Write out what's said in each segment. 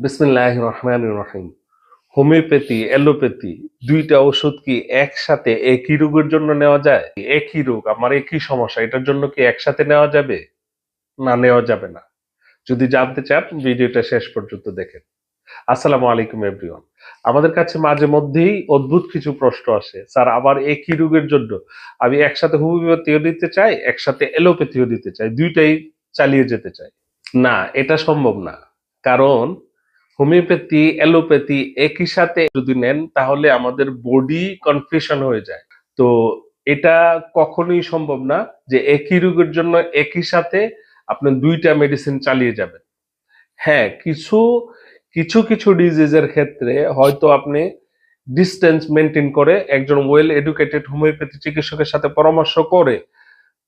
বিসমিল্লাহ রহমান রহিম homeopathy, allopathy, দুইটা ওষুধ কি একসাথে একই রোগের জন্য নেওয়া যায়? একই রোগ, আমার একই সমস্যা, এটার জন্য কি একসাথে নেওয়া যাবে? না, নেওয়া যাবে না। যদি জানতে চান, ভিডিওটা শেষ পর্যন্ত দেখেন। আসসালামু আলাইকুম, এভরিওয়ান। আমাদের কাছে মাঝে মধ্যেই অদ্ভুত কিছু প্রশ্ন আসে। স্যার, আবার একই রোগের জন্য আমি একসাথে হোমিওপ্যাথিও দিতে চাই, একসাথে অ্যালোপ্যাথিও দিতে চাই, দুইটাই চালিয়ে যেতে চাই। না, এটা সম্ভব না। কারণ হোমিওপ্যাথি, অ্যালোপ্যাথি একই সাথে যদি নেন, তাহলে আমাদের বডি কনফিউশন হয়ে যায়। তো এটা কখনোই সম্ভব না যে একই রোগের জন্য একই সাথে আপনি দুইটা মেডিসিন চালিয়ে যাবেন। হ্যাঁ কিছু কিছু কিছু ডিজিজের ক্ষেত্রে হয়তো আপনি ডিস্টেন্স মেনটেন করে একজন ওয়েল এডুকেটেড হোমিওপ্যাথি চিকিৎসকের সাথে পরামর্শ করে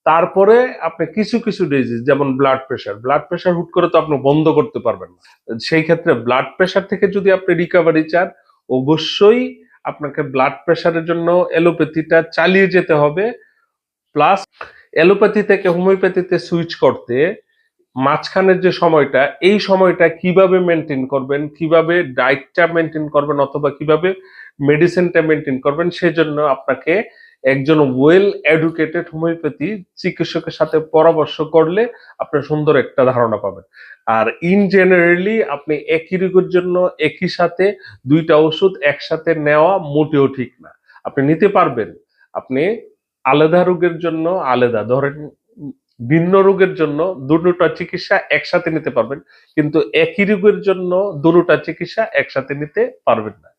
তারপরে আপনি কিছু কিছু ডিজিজ যেমন ব্লাড প্রেশার ব্লাড প্রেশার হুট করে তো আপনি বন্ধ করতে পারবেন না। সেই ক্ষেত্রে ব্লাড প্রেশার থেকে যদি আপনি রিকভারি চান, অবশ্যই আপনাকে ব্লাড প্রেশারের জন্য অ্যালোপ্যাথিটা চালিয়ে যেতে হবে। প্লাস অ্যালোপ্যাথি থেকে হোমিওপ্যাথিতে সুইচ করতে মাঝখানের যে সময়টা, এই সময়টা কীভাবে মেনটেন করবেন, কীভাবে ডায়েটটা মেনটেন করবেন অথবা কীভাবে মেডিসিনটা মেনটেন করবেন, সেজন্য আপনাকে একজন ওয়েল এডুকেটেড হোমিওপ্যাথি চিকিৎসকের সাথে পরামর্শ করলে আপনি সুন্দর একটা ধারণা পাবেন। আর ইন জেনারেলি আপনি একই রোগের জন্য একই সাথে দুইটা ওষুধ একসাথে নেওয়া মোটেও ঠিক না। আপনি নিতে পারবেন। আপনি আলাদা রোগের জন্য আলাদা, ধরেন ভিন্ন রোগের জন্য দুটোটা চিকিৎসা একসাথে নিতে পারবেন, কিন্তু একই রোগের জন্য দুটোটা চিকিৎসা একসাথে নিতে পারবেন না।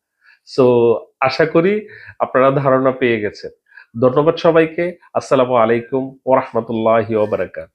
সো আশা করি আপনারা ধারণা পেয়ে গেছেন। ধন্যবাদ সবাইকে। আসসালামু আলাইকুম ওরহমতুল্লাহ ওবরাকাত